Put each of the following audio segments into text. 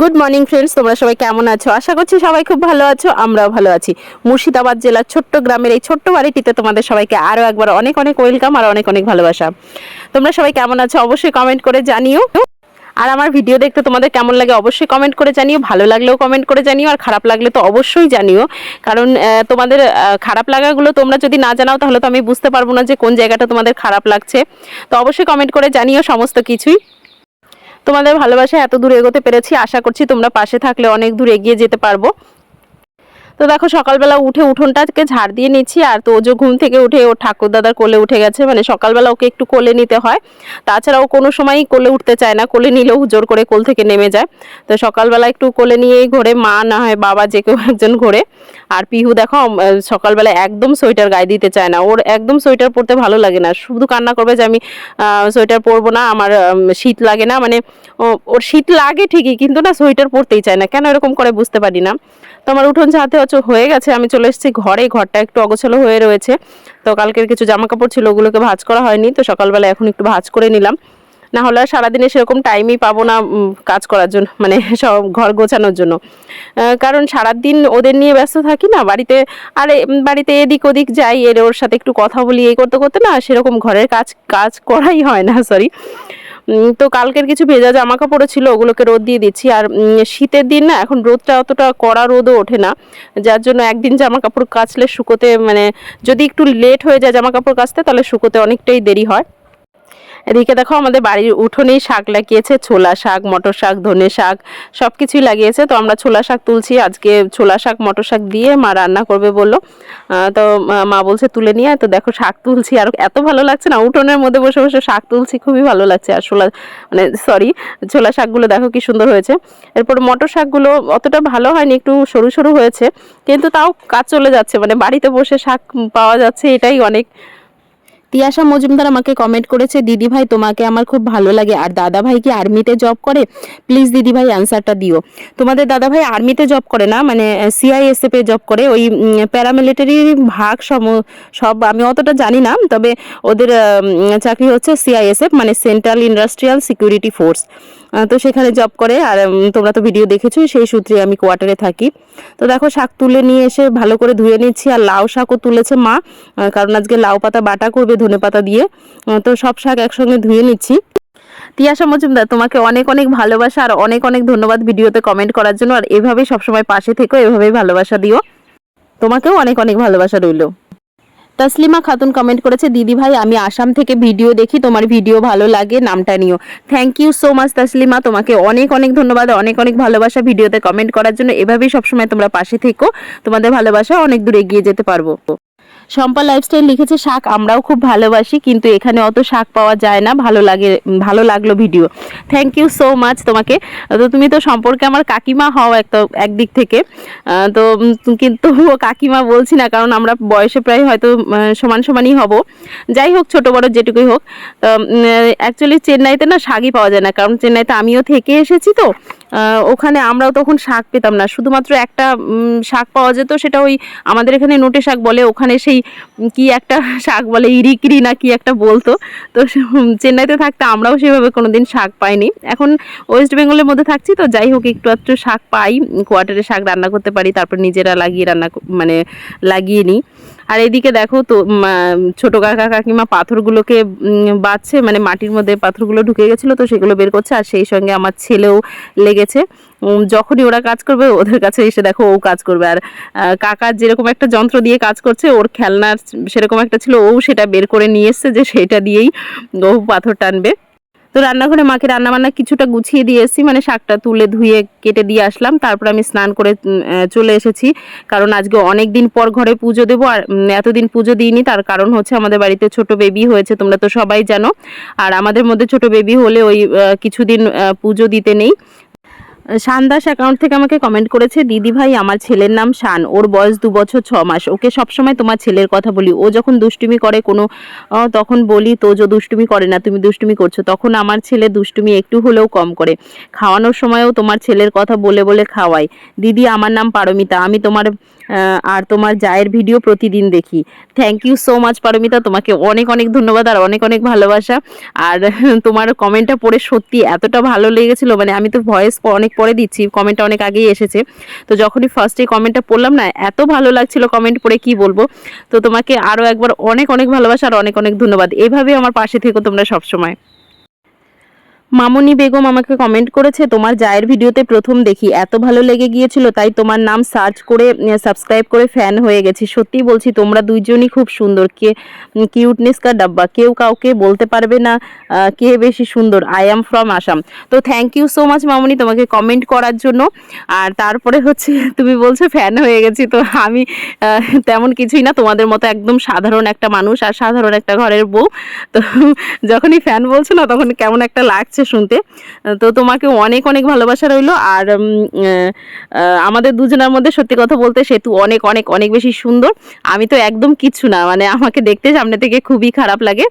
Good morning friends তোমরা সবাই কেমন আছো? আশা করছি সবাই খুব ভালো আছো, আমরাও ভালো আছি। মুর্শিদাবাদ জেলার ছোট্ট গ্রামের এই ছোট্ট বাড়িটিতে তোমাদের সবাইকে আরও একবার অনেক অনেক ওয়েলকাম আর অনেক অনেক ভালোবাসা। তোমরা সবাই কেমন আছো? অবশ্যই কমেন্ট করে জানিও। আর আমার ভিডিও দেখতে তোমাদের কেমন লাগে অবশ্যই কমেন্ট করে জানিও, ভালো লাগলেও কমেন্ট করে জানিও, আর খারাপ লাগলে তো অবশ্যই জানিও। কারণ তোমাদের খারাপ লাগাগুলো তোমরা যদি না জানাও, তাহলে তো আমি বুঝতে পারব না যে কোন জায়গাটা তোমাদের খারাপ লাগছে। তো অবশ্যই কমেন্ট করে জানিও সমস্ত কিছুই। তোমাদের ভালোবাসা এত দূর এগোতে পেরেছি। আশা করছি তোমরা পাশে থাকলে অনেক দূর এগিয়ে যেতে পারব। তো দেখো সকালবেলা উঠে উঠোনটাকে ঝাড় দিয়ে নিচ্ছি, আর তো ওজো ঘুম থেকে উঠে ও ঠাকুর দাদার কোলে উঠে গেছে মানে সকালবেলা ওকে একটু কোলে নিতে হয়। তাছাড়া ও কোনো সময়ই কোলে উঠতে চায় না, কোলে নিলেও জোর করে কোল থেকে নেমে যায়। তো সকালবেলা একটু কোলে নিয়েই ঘোরে, মা না হয় বাবা যে কেউ একজন ঘোরে। আর পিহু দেখো সকালবেলা একদম সোয়েটার গায়ে দিতে চায় না, ওর একদম সোয়েটার পরতে ভালো লাগে না। শুধু কান্না করবে যে আমি সোয়েটার পরবো না, আমার শীত লাগে না মানে ওর শীত লাগে ঠিকই, কিন্তু না সোয়েটার পরতেই চায় না। কেন এরকম করে বুঝতে পারি না। তো আমার উঠোন হচ্ছে হয়ে গেছে, আমি চলে এসেছি ঘরে, ঘরটা একটু অগোছালো হয়ে রয়েছে। তো কালকের কিছু জামা কাপড় ছিল, ওগুলোকে ভাজ করা হয়নি, তো সকালবেলা এখন একটু ভাজ করে নিলাম। না হলে আর সারাদিনে সেরকম টাইমই পাবো না কাজ করার জন্য মানে সব ঘর গোছানোর জন্য। কারণ সারাদিন ওদের নিয়ে ব্যস্ত থাকি না, বাড়িতে, আর বাড়িতে এদিক ওদিক যাই, এর ওর সাথে একটু কথা বলি, এই করতে করতে না সেরকম ঘরের কাজ কাজ করাই হয় না সরি তো কালকের কিছু ভেজা জামা কাপড়ও ছিল, ওগুলোকে রোদ দিয়ে দিচ্ছি। আর শীতের দিন না, এখন রোদটা অতটা কড়া রোদও ওঠে না। যার জন্য একদিন জামা কাপড় কাচলে শুকোতে মানে যদি একটু লেট হয়ে যায় জামা কাপড় কাচতে, তাহলে শুকোতে অনেকটাই দেরি হয়। এদিকে দেখো আমাদের বাড়ির উঠোনেই শাক লাগিয়েছে, ছোলা শাক, মটর শাক, ধনে শাক সব কিছুই লাগিয়েছে। তো আমরা ছোলা শাক তুলছি, আজকে ছোলা শাক, মটর শাক দিয়ে মা রান্না করবে বলল। তো মা- বলছে, তুলে নিয়ে। তো দেখো শাক তুলছি, আর এত ভালো লাগছে না, উঠোনের মধ্যে বসে বসে শাক তুলছি, খুবই ভালো লাগছে। আর ছোলা মানে সরি ছোলা শাকগুলো দেখো কি সুন্দর হয়েছে। এরপর মটর শাকগুলো অতটা ভালো হয়নি, একটু সরু সরু হয়েছে, কিন্তু তাও কাজ চলে যাচ্ছে মানে বাড়িতে বসে শাক পাওয়া যাচ্ছে, এটাই অনেক তিয়াশা মজুমদার আমাকে কমেন্ট করেছে, দিদি ভাই, তোমাকে আমার খুব ভালো লাগে। আর দাদা ভাই কি আর্মিতে জব করে? প্লিজ দিদি ভাই অ্যান্সারটা দিও। তোমাদের দাদা ভাই আর্মিতে জব করে না? মানে সিআইএসএফে জব করে। ওই প্যারামিলিটারি ভাগ সম, সব আমি অতটা জানি না, তবে ওদের চাকরি হচ্ছে সিআইএসএফ মানে সেন্ট্রাল ইন্ডাস্ট্রিয়াল সিকিউরিটি ফোর্স তো সেখানে জব করে, আর তোমরা তো ভিডিও দেখেছ, সেই সূত্রে আমি কোয়ার্টারে থাকি। তো দেখো, শাক তুলে নিয়ে এসে ভালো করে ধুয়ে নিচ্ছি, আর লাউ শাকও তুলেছে মা। কারণ আজকে লাউ পাতা বাটা করবে ধনে পাতা দিয়ে। তো সব শাক একসঙ্গে ধুয়ে নিচ্ছি। তিয়াশা মজুমদার, তোমাকে অনেক অনেক ভালোবাসা, আর অনেক অনেক ধন্যবাদ ভিডিওতে কমেন্ট করার জন্য। আর এভাবেই সবসময় পাশে থেকো, এভাবেই ভালোবাসা দিও। তোমাকেও অনেক অনেক ভালোবাসা রইল। তসলিমা খাতুন কমেন্ট করেছে, দিদি ভাই, আমি আসাম থেকে ভিডিও দেখি, তোমার ভিডিও ভালো লাগে, নামটা নিও। Thank you so much Taslima, তোমাকে অনেক অনেক ধন্যবাদ, অনেক অনেক ভালোবাসা ভিডিওতে কমেন্ট করার জন্য। এভাবেই সবসময় তোমরা পাশে থেকো, তোমাদের ভালোবাসা অনেক দূরে এগিয়ে যেতে পারব। শম্পা লাইফস্টাইল লিখেছে, শাক আমরাও খুব ভালোবাসি, কিন্তু এখানে অত শাক পাওয়া যায় না, ভালো লাগে, ভালো লাগল video thank you so much তোমাকে। তো তুমি তো সম্পর্কে আমার কাকিমা হও এক, একদিক থেকে। তো কিন্তু কাকিমা বলছি না, কারণ আমরা বয়সে প্রায় হয়তো সমান সমানই হব। যাই হোক, ছোট বড় যেটুকুই হোক। অ্যাকচুয়ালি চেন্নাইতে না শাকই পাওয়া যায় না, কারণ চেন্নাইতে আমিও থেকে এসেছি তো। ওখানে আমরাও তখন শাক পেতাম না। শুধুমাত্র একটা শাক পাওয়া যেত, সেটা ওই আমাদের এখানে নোটে শাক বলে, ওখানে সেই কি একটা শাক বলে, ইরিকিরি না কি একটা বলতো। তো চেন্নাইতে থাকতে আমরাও সেভাবে কোনো দিন শাক পাইনি। এখন ওয়েস্ট বেঙ্গলের মধ্যে থাকছি, তো যাই হোক, একটু একটু শাক পাই, কোয়ার্টারে শাক রান্না করতে পারি, তারপর নিজেরা লাগিয়ে রান্না মানে লাগিয়ে নিই। আর এদিকে দেখো তো ছোটো কাকা কাকিমা পাথরগুলোকে বাচ্ছে মানে মাটির মধ্যে পাথরগুলো ঢুকে গেছিল, তো সেগুলো বের করছে, আর সেই সঙ্গে আমার ছেলেও লেগেছে। উম, যখনই ওরা কাজ করবে ওদের কাছে এসে দেখো ও কাজ করবে। আর আহ, কাকা যেরকম একটা যন্ত্র দিয়ে কাজ করছে ওর খেলনার সেরকম একটা ছিল ও সেটা বের করে নিয়ে এসছে যে সেটা দিয়েই ও পাথর টানবে। তো রান্নাঘরে মাকে রান্নাবান্না কিছুটা গুছিয়ে দিয়ে এসেছি মানে শাকটা তুলে ধুয়ে কেটে দিয়ে আসলাম। তারপর আমি স্নান করে চলে এসেছি। কারণ আজকে অনেক দিন পর ঘরে পুজো দেবো আর এতদিন পুজো দিইনি। তার কারণ হচ্ছে আমাদের বাড়িতে ছোট বেবি হয়েছে তোমরা তো সবাই জানো। আর আমাদের মধ্যে ছোট বেবি হলে ওই কিছুদিন পুজো দিতে নেই। শানদাস অ্যাকাউন্ট থেকে আমাকে কমেন্ট করেছে, দিদি ভাই, আমার ছেলের নাম শান। ওর বয়স দু বছর ছ মাস। ওকে সবসময় তোমার ছেলের কথা বলি। ও যখন দুষ্টুমি করে কোনো তখন বলি, তো যে দুষ্টুমি করে না, তুমি দুষ্টুমি করছ। তখন আমার ছেলে দুষ্টুমি একটু হলেও কম করে। খাওয়ানোর সময়ও তোমার ছেলের কথা বলে বলে খাওয়াই দিদি, আমার নাম পারমিতা। আমি তোমার আর তোমার জায়ের ভিডিও প্রতিদিন দেখি। Thank you so much Paromita. তোমাকে অনেক অনেক ধন্যবাদ আর অনেক অনেক ভালোবাসা। আর তোমার কমেন্টটা পড়ে সত্যি এতটা ভালো লেগেছিল। মানে আমি তো ভয়েস অনেক পরে দিচ্ছি। কমেন্টটা অনেক আগেই এসেছে। তো যখনই ফার্স্টে কমেন্টটা পড়লাম না, এত ভালো লাগছিল কমেন্ট পড়ে, কি বলব? তো তোমাকে আরও একবার অনেক অনেক ভালোবাসা আর অনেক অনেক ধন্যবাদ। এইভাবে আমার পাশে থেকো তোমরা সবসময়। মামুনি বেগম আমাকে কমেন্ট করেছে, তোমার জায়ের ভিডিওতে প্রথম দেখি, এত ভালো লেগে গিয়েছিল, তাই তোমার নাম সার্চ করে সাবস্ক্রাইব করে ফ্যান হয়ে গেছি। সত্যি বলছি, তোমরা দুইজনই খুব সুন্দর, কে কিউটনেস কা ডাব্বা, কেউ কাউকে বলতে পারবে না কে বেশি সুন্দর আই অ্যাম ফ্রম আসাম তো থ্যাংক ইউ সো মাচ মামুনি তোমাকে কমেন্ট করার জন্য। আর তারপরে হচ্ছে, তুমি বলছো ফ্যান হয়ে গেছি, তো আমি তেমন কিছুই না, তোমাদের মতো একদম সাধারণ একটা মানুষ আর সাধারণ একটা ঘরের বউ। তো যখনই ফ্যান বলছো না, তখন কেমন একটা লাগছে। শুনতে। তো তোমাকে অনেক অনেক ভালোবাসা রইল। আর আমাদের দুজনের মধ্যে সত্যি কথা বলতে সেতু অনেক অনেক অনেক বেশি সুন্দর। আমি তো একদম কিচ্ছু না মানে আমাকে দেখতে সামনে থেকে খুবই খারাপ লাগে।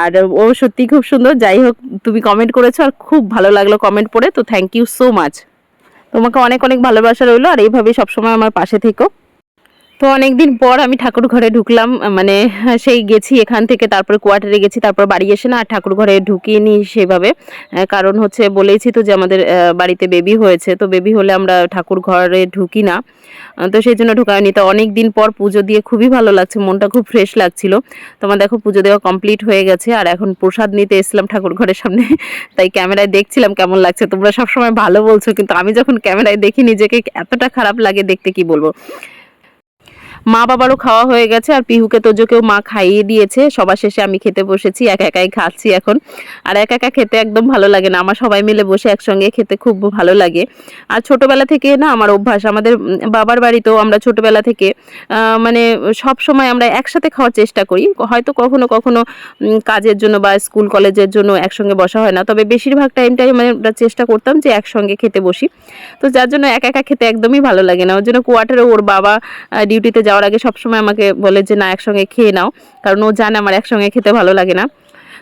আর ও সত্যি খুব সুন্দর। যাই হোক, তুমি কমেন্ট করেছ আর খুব ভালো লাগল কমেন্ট পড়ে, তো থ্যাংক ইউ সো মাচ তোমাকে অনেক অনেক ভালোবাসা রইল। আর এইভাবেই সবসময় আমার পাশে থেকো। তো অনেকদিন পর আমি ঠাকুর ঘরে ঢুকলাম মানে সেই গেছি এখান থেকে, তারপরে কোয়ার্টারে গেছি, তারপর বাড়ি এসে না আর ঠাকুর ঘরে ঢুকিয়ে নি সেভাবে। কারণ হচ্ছে বলেইছি তো যে আমাদের বাড়িতে বেবি হয়েছে, তো বেবি হলে আমরা ঠাকুর ঘরে ঢুকি না। তো সেই জন্য ঢুকায়নি তো অনেক দিন পর পুজো দিয়ে খুবই ভালো লাগছে, মনটা খুব ফ্রেশ লাগছিল। তোমার দেখো, পুজো দেওয়া কমপ্লিট হয়ে গেছে, আর এখন প্রসাদ নিতে এসলাম ঠাকুর ঘরের সামনে। তাই ক্যামেরায় দেখছিলাম কেমন লাগছে। তোমরা সবসময় ভালো বলছো, কিন্তু আমি যখন ক্যামেরায় দেখি নিজেকে এতটা খারাপ লাগে, দেখতে কি বলব? মা বাবারও খাওয়া হয়ে গেছে আর পিহুকে তোজোকেও মা খাইয়ে দিয়েছে। সবার শেষে আমি খেতে বসেছি, একা একাই খাচ্ছি এখন। আর একা একা খেতে একদম ভালো লাগে না। আমার সবাই মিলে বসে একসঙ্গে খেতে খুব ভালো লাগে। আর ছোটবেলা থেকে না আমার অভ্যাস, আমাদের বাবার বাড়িতেও আমরা ছোটবেলা থেকে মানে সব সময় আমরা একসাথে খাওয়ার চেষ্টা করি। হয়তো কখনো কখনো কাজের জন্য বা স্কুল, কলেজের জন্য একসঙ্গে বসা হয় না। তবে বেশিরভাগ টাইমটাই মানে চেষ্টা করতাম যে একসঙ্গে খেতে বসি। তো যার জন্য একা একা খেতে একদমই ভালো লাগে না। ওর জন্য কোয়ার্টারে ওর বাবা ডিউটিতে যাওয়ার আগে সবসময় আমাকে বলে যে, না, একসঙ্গে খেয়ে নাও। কারণ ও জানে আমার একসঙ্গে খেতে ভালো লাগে না।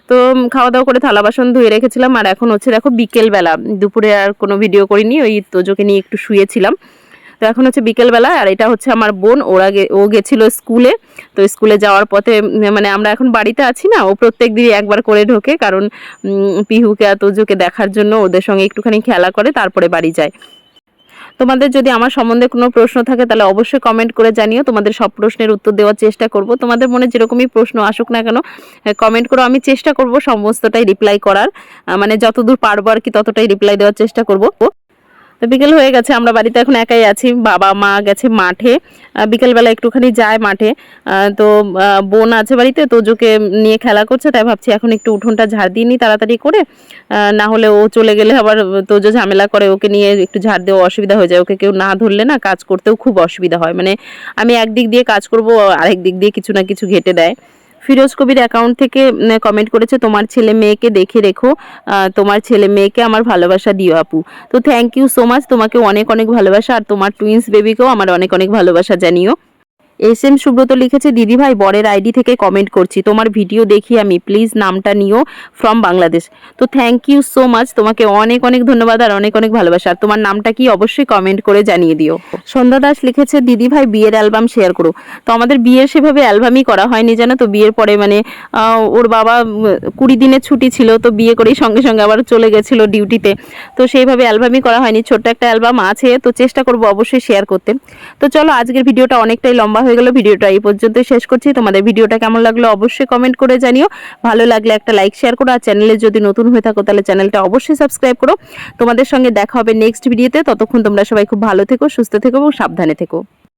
তো খাওয়া দাওয়া করে থালা বাসন ধুয়ে রেখেছিলাম। আর এখন হচ্ছে দেখো বিকেলবেলা। দুপুরে আর কোনো ভিডিও করিনি, ওই তোজোকে নিয়ে একটু শুয়েছিলাম। তো এখন হচ্ছে বিকেলবেলা। আর এটা হচ্ছে আমার বোন। ওরা ও গেছিল স্কুলে। তো স্কুলে যাওয়ার পথে মানে আমরা এখন বাড়িতে আছি না। ও প্রত্যেক দিনই একবার করে ঢোকে। কারণ পিহুকে আর তোজোকে দেখার জন্য ওদের সঙ্গে একটুখানি খেলা করে, তারপরে বাড়ি যায়। তোমাদের যদি আমার সম্বন্ধে কোনো প্রশ্ন থাকে, তাহলে অবশ্যই কমেন্ট করে জানিও। তোমাদের সব প্রশ্নের উত্তর দেওয়ার চেষ্টা করব। তোমাদের মনে যেরকমই প্রশ্ন আসুক না কেন কমেন্ট করো। আমি চেষ্টা করব সমস্তটাই রিপ্লাই করার। মানে যতদূর পারব আর কি, ততটাই রিপ্লাই দেওয়ার চেষ্টা করব। তো বিকেল হয়ে গেছে, আমরা বাড়িতে এখন একাই আছি, বাবা, মা গেছে মাঠে। বিকেলবেলা একটুখানি যায় মাঠে। তো বোন আছে বাড়িতে তোজোকে নিয়ে খেলা করছে, তাই ভাবছি এখন একটু উঠোনটা ঝাড় দিয়ে নিই তাড়াতাড়ি করে। না হলে ও চলে গেলে আবার তোজো ঝামেলা করে, ওকে নিয়ে একটু ঝাড় দেওয়া অসুবিধা হয়ে যায়। ওকে কেউ না ধরলে না কাজ করতেও খুব অসুবিধা হয়। মানে আমি একদিক দিয়ে কাজ করব আরেক দিক দিয়ে কিছু না কিছু ঘেটে দেয়। ফিরোজ কবির অ্যাকাউন্ট থেকে কমেন্ট করেছে, তোমার ছেলে মেয়েকে দেখে রেখো তোমার ছেলে মেয়েকে আমার ভালোবাসা দিও আপু। তো থ্যাংক ইউ সো মাচ তোমাকে অনেক অনেক ভালোবাসা, আর তোমার টুইন্স বেবিকেও আমার অনেক অনেক ভালোবাসা জানিও। এস এম সুব্রত লিখেছে, দিদি ভাই, বরের আইডি থেকে কমেন্ট করছি। তোমার ভিডিও দেখি আমি। প্লিজ নামটা নিও ফ্রম বাংলাদেশ তো থ্যাংক ইউ সো মাচ তোমাকে অনেক অনেক ধন্যবাদ আর অনেক অনেক ভালোবাসা। আর তোমার নামটা কি অবশ্যই কমেন্ট করে জানিয়ে দিও। সন্ধ্যা দাস লিখেছে, দিদি ভাই, বিয়ের অ্যালবাম শেয়ার করো। তো আমাদের বিয়ের সেভাবে অ্যালবামই করা হয়নি, জানো তো? বিয়ের পরে মানে ওর বাবা কুড়ি দিনের ছুটি ছিল, তো বিয়ে করেই সঙ্গে সঙ্গে আবার চলে গেছিল ডিউটিতে তো সেইভাবে অ্যালবামই করা হয়নি। ছোট্ট একটা অ্যালবাম আছে, তো চেষ্টা করব অবশ্যই শেয়ার করতে। তো চলো, আজকের ভিডিওটা অনেকটাই লম্বা হয়ে গেল ভিডিওটা, এই পর্যন্ত শেষ করছি। তোমাদের ভিডিওটা কেমন লাগল অবশ্যই কমেন্ট করে জানিও। ভালো লাগলে একটা লাইক শেয়ার করো। আর চ্যানেলে যদি নতুন হয়ে থাকো, তাহলে চ্যানেলটা অবশ্যই সাবস্ক্রাইব করো। তোমাদের সঙ্গে দেখা হবে নেক্সট ভিডিওতে ততক্ষণ তোমরা সবাই খুব ভালো থেকো, সুস্থ থেকো এবং সাবধানে থেকো।